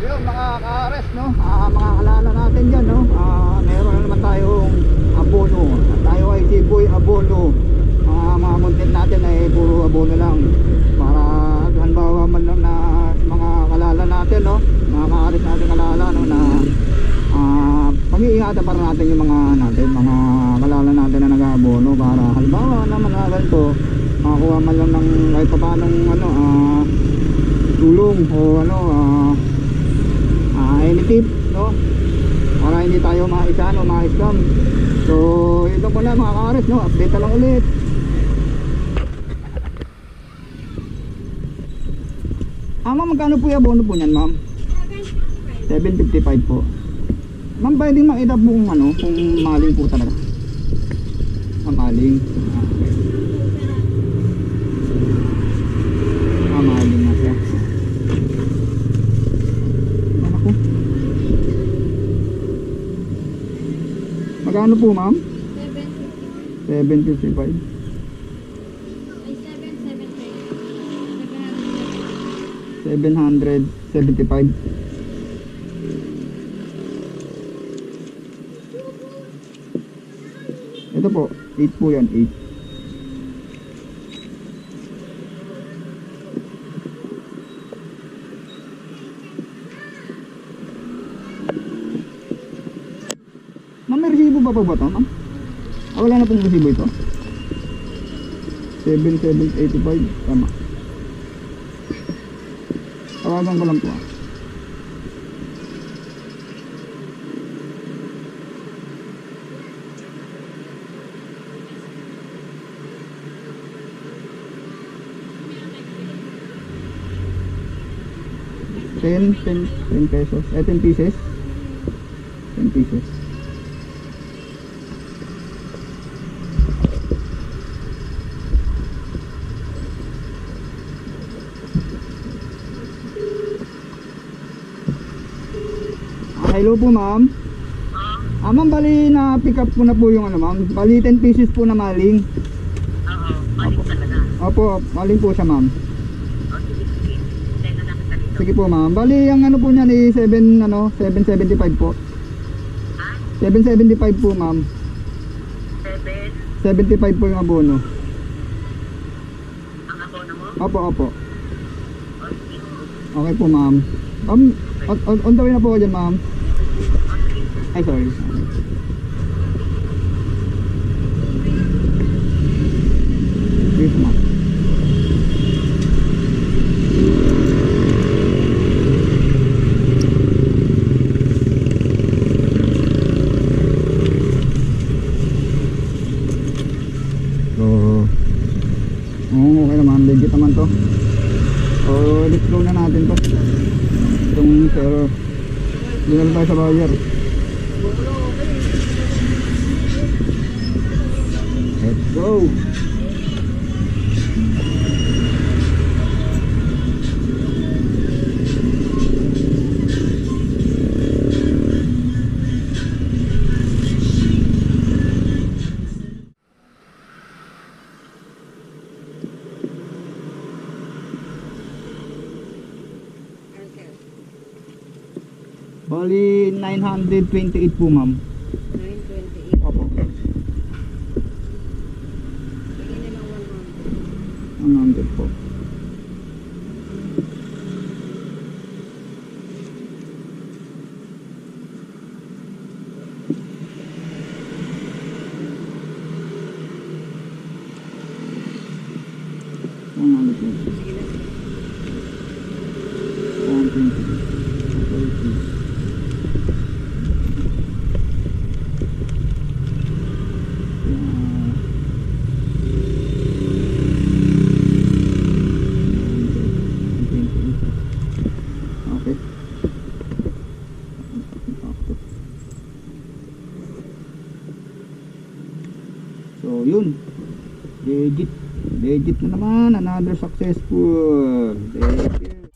yun mga ka-ares no, ah, mga kalala natin dyan no, ah, meron na naman tayong abono. Tayo ay si Boy Abono. Mga mga content natin ay puro abono lang. Para halimbawa man lang na mga kalala natin no, mga ka-ares natin kalala no na ah, pag-iingatan para natin yung mga natin, mga kalala natin na nag-abono para halimbawa na ganito, makakuha man lang ng kahit pa paano ano ah tulong o ano ah ah, any tip no. Para hindi tayo maisa no ma-scam so ito pala mga kares no? Update na lang ulit. Ah ma'am magkano po yung abono po niyan ma'am? 755 po. Ma'am pwedeng makita po kung ano kung maling po talaga. Ah, maling. ah maling na siya ano po magkano po ma'am? 755 Ay, 775. 775 ito po 8 po yan 8 Ma'am, ba po ba ito, ma'am? Ah, wala na pong resibo ito. 7785, tama. Tawagan ko lang po ah. Ten, ten, ten pesos. Eh, ten pieces. Ten pieces. Ah, hello po ma'am. Ah, ma'am, bali na pick up ko na po yung ano ma'am. Bali 10 pieces po na maling. Oo, balik talaga. Opo, maling po siya ma'am. O, sige, na lang kita dito. Sige po ma'am. Bali ang ano po niya ni 7 ano, 775 po. Ha? 775 po ma'am. Seven, 75 po yung abono. ang abono mo? Opo, opo. O, sige. Okay po ma'am. Ma'am, on, on, on the way na po ako dyan ma'am. Ay, sorry. Sige po ma'am. So, oo, okay naman. Legit to. So, let's na natin to. Itong server. Dinala tayo sa buyer. Let's go. Bali 928 po ma'am. 928. Opo. Bigyan na lang 100. 100 po. One hundred po. Sige na. One twenty. Okay. So, yun. Legit. Legit na naman. Another successful. Legit.